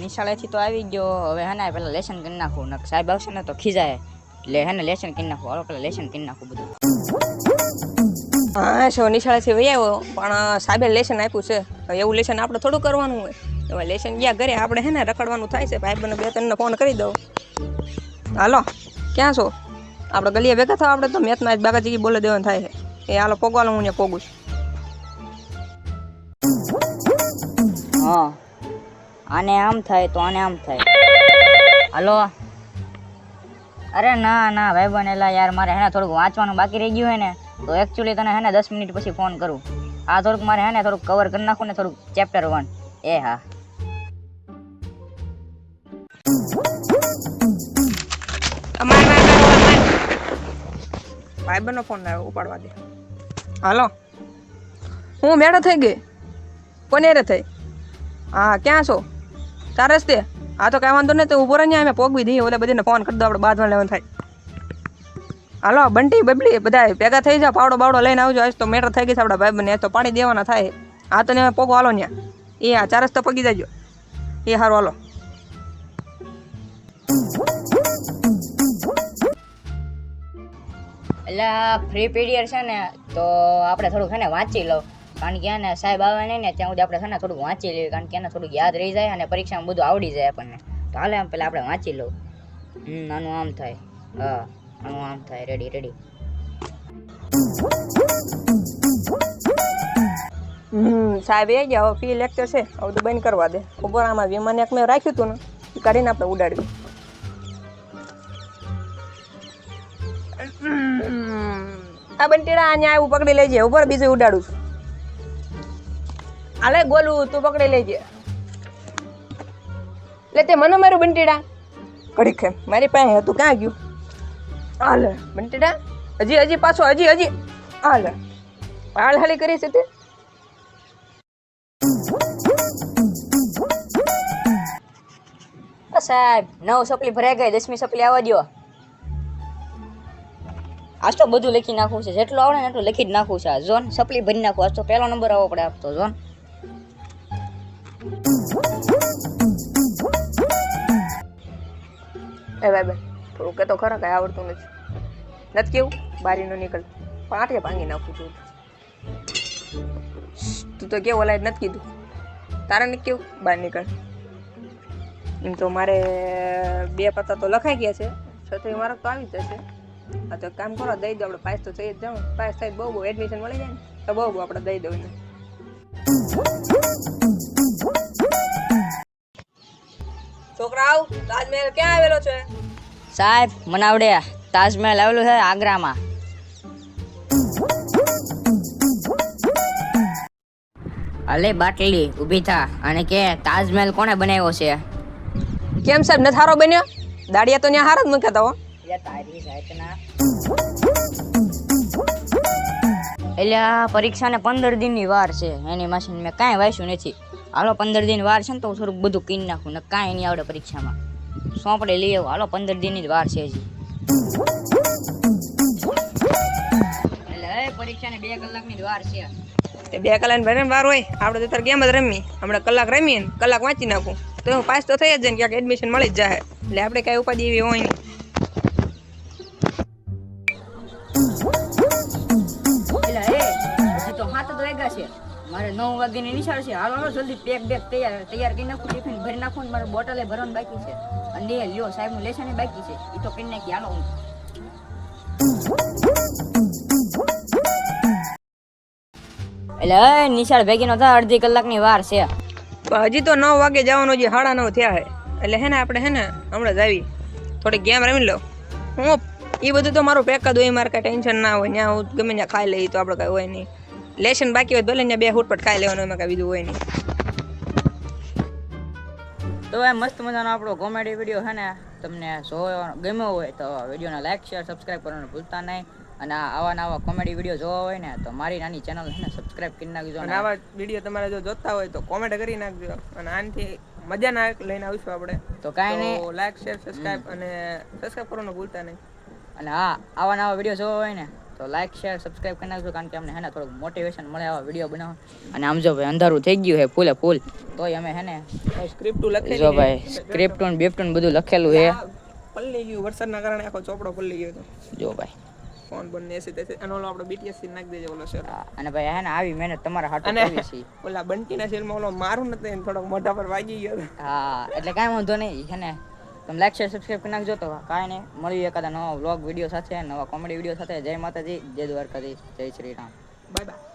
નિશાળેથી તો આવી ગયો. હવે હે ને પેલા લેસન કરી નાખું. ને સાહેબ આવશે ને તો ખીજાય. એટલે હે ને લેસન કરી નાખું. હાલો પેલા લેસન કરી નાખું બધું. હા શો નિશાળેથી વહી આવ્યો. પણ સાહેબે લેશન આપ્યું છે. એવું લેશન આપણે થોડું કરવાનું હોય. હવે લેશન ગયા ઘરે. આપણે હે ને રખડવાનું થાય છે. ભાઈ બે ત્રણને ફોન કરી દઉં. હાલો ક્યાં છો? આપણે ગલીએ ભેગા થાવ આપણે તો મેથમાં જ બાગાજી બોલે દેવાનું થાય છે. એ હાલો પોગવાનું હું ને પોગું છું. હા. આને આમ થાય તો આને આમ થાય. હલો? અરે ના ના, ભાઈ બનેલા યાર, મારે હેને થોડુંક વાંચવાનું બાકી રહી ગયું હે ને તો એકચ્યુઅલી તને હેને દસ મિનિટ પછી ફોન કરું. આ થોડુંક મારે હેને થોડુંક કવર કરી નાખું ને થોડુંક ચેપ્ટર વન એ હા. અમાર માર માર માર ભાઈ બનો ફોન આવ્યો ઉપાડવા દે. હાલો? હું મેળો થઈ ગઈ? કોને રે થઈ? હા, ક્યાં છો? તારે જ તે હા તો કાંઈ વાંધો નહીં તો ઊભો રહી અમે પોગવી દઈએ. ઓલે બધીને ફોન કરી દો, આપણે બાદમાં લેવાનું થાય. હાલો, બંટી, બબલી બધા ભેગા થઈ જાઓ, પાવડો બાવડો લઈને આવજો. આજ તો મેટર થઈ ગઈ છે આપણા ભાઈ બને તો પાણી દેવાના થાય. હા તો ને પોગો હાલો ત્યાં એ હા ચારસ તો પગી જાજો. એ સારું હાલો. એટલે ફ્રી પીરિયડ છે ને, તો આપણે થોડુંક છે ને વાંચી લઉં. કારણ કે એને સાહેબ આવે નહીં ને ત્યાં સુધી આપણે છે ને થોડુંક વાંચી લઈએ, કારણ કે એને થોડુંક યાદ રહી જાય અને પરીક્ષામાં બધું આવડી જાય આપણને. તો હાલે આમ પેલા આપણે વાંચી લઉં. હમ આનું આમ થાય. હા આનું આમ થાય. રેડી રેડી સાહેબ, એ ગયા હવે ફી લેક્ચર છે. હવે તો બંધ કરવા દે. ખબર આમાં વિમાન એક મેં રાખ્યું હતું ને કરીને આપણે ઉડાડ્યું આ બંટીડા અહીંયા આવું પકડી લેજે. ઉપર બીજું ઉડાડું છું. હાલે ગોલું તું પકડી લેજે. લે તે મને મારું બંટીડા. ઘડી મારી પાસે હતું ક્યાં ગયું? હાલે. બંટીડા? હજી હજી પાછો હજી હજી. હાલે. હાલ હાલી કરી છે તે. સાહેબ નવ સપલી ભરાઈ ગઈ દસમી સપલી આવવા દો આજ તો બધું લખી નાખવું છે. જેટલું આવડે ને એટલું લખી જ નાખવું છે. ઝોન સપ્લી ભરી નાખું. આજ તો પહેલો નંબર આવવો પડે આપતો જોન. એ ભાઈ બેન, થોડું કે તો ખરા, કાંઈ આવડતું નથી. નથી કેવું? બારીનો નીકળ. પાટે ભાંગી નાખું છું. તું તો કેવું ઓલાય નથી કીધું. તારે નથી કેવું? બહાર નીકળ. એમ તો મારે બે પત્તા તો લખાઈ ગયા છે. છત્રી મારો તો આવી જશે. આ તો કામ કરો, દઈ દો, આપણે પાસ તો થઈ જ જાઉં પાસ થાય બહુ બહુ એડમિશન મળી જાય ને, તો બહુ બહુ આપણે દઈ દઉં છોકરાઓ તાજમહેલ ક્યાં આવેલો છે? સાહેબ મને આવડે તાજમહેલ આવેલું છે આગ્રામાં. અલે બાટલી ઊભી થા. અને કે તાજમહેલ કોણે બનાવ્યો છે? કેમ સાહેબ નથારો બન્યો? દાડિયા તો ત્યાં હાર જ મૂક્યા સાહેબ હો. એટલે આ પરીક્ષાને પંદર દિનની વાર છે. એની માસીને મેં કાંઈ વાંચ્યું નથી. હાલો પંદર દિન વાર છે ને તો હું થોડુંક બધું કીન નાખું, ને કાંઈ નહીં આવડે પરીક્ષામાં. સોંપડે લઈ આવું. હાલો પંદર દિનની જ વાર છે હજી. એટલે પરીક્ષાને બે કલાકની જ વાર છે. બે કલાક વાર હોય. આપણે તો ગેમ જ રમી હમણાં કલાક રમીએ કલાક વાંચી નાખું. તો પાસ તો થઈ જ જાય ને ક્યાંક એડમિશન મળી જ જાય એટલે આપણે કાંઈ ઉપાધિ એવી હોય નહીં. હજી તો જ વાગ્યા છે. મારે નવ વાગ્યાની નિશાળ છે. હાલો હાલો, જલ્દી પેક બેક તૈયાર તૈયાર કરી નાખું, ટિફિન ભરી નાખું ને મારે બોટલે ભરવાનું બાકી છે. અને એ લ્યો સાહેબનું લેસન બાકી છે. એ તો કરી નાખી. હાલો, હું. એટલે નિશાળ ભેગી નો થાય, અડધી કલાકની વાર છે. હજી તો નવ વાગે જવાનું હજી સાડા નવ થયા છે. એટલે હે ને, આપણે હે ને, હમણાં જ આવી. થોડી ગેમ રમી લો. હું એ બધું તો મારું પેક જ હોય, મારે કાંઈ ટેન્શન ના હોય ત્યાં હું ગમે ત્યાં ખાઈ લઈ તો આપણે કાંઈ હોય નહીં. લેશન બાકી હોય તો ભલે બે હુટપટ ખાઈ લેવાનું એમાં કાંઈ બીજું હોય નહીં. તો એ મસ્ત મજાનો આપણો કોમેડી વીડિયો છે ને તમને જોયો ગમ્યો હોય તો વિડીયોને લાઈક શેર સબસ્ક્રાઈબ કરવાનું ભૂલતા નહીં. અને આવા નવા કોમેડી વીડિયો જોવા હોય ને તો મારી નાની ચેનલ છે ને સબસ્ક્રાઈબ કરી નાખજો અને આવા વીડિયો તમારે જો જોતા હોય તો કોમેન્ટ કરી નાખજો. અને આનાથી મજાના એક લઈને આવીશું આપણે. તો કાંઈ નહીં. લાઈક શેર સબસ્ક્રાઇબ અને સબસ્ક્રાઇબ કરવાનું ભૂલતા નહીં. અને હા આવા નવા વીડિયો જોવા હોય ને તો લાઈક શેર સબસ્ક્રાઇબ કરી નાખજો કારણ કે અમને હે ને થોડુંક મોટિવેશન મળે આવા વીડિયો બનાવવા. અને આમ જો ભાઈ અંધારું થઈ ગયું છે ફૂલે ફૂલ. તોય અમે હે ને સ્ક્રિપ્ટ લખેલી જો. ભાઈ સ્ક્રિપ્ટું બેપ્ટું બધું લખેલું છે પલ્લી ગયું વરસાદના કારણે આખો ચોપડો પલ્લી ગયો જો ભાઈ. ફોન બંધ એસી તેસી અને ઓલો આપણો બીટીએસથી નાખી દેજો ઓલો શેર અને ભાઈ હે ને આવી મહેનત તમારા હાટો કરી છે ઓલા બંટીના શેરમાં ઓલો મારું નથી થોડો મોઢા પર વાગી ગયો. હા એટલે કાંઈ વાંધો નહીં હેને ને. તમે લાઈક શેર સબસ્ક્રાઈબ કરી નાખજો. તો કાંઈ નહીં. મળીએ એકાદા નવા વ્લોગ વીડિયો સાથે, નવા કોમેડી વીડિયો સાથે. જય માતાજી, જય દ્વારકાધીશ, જય શ્રી રામ બાય બાય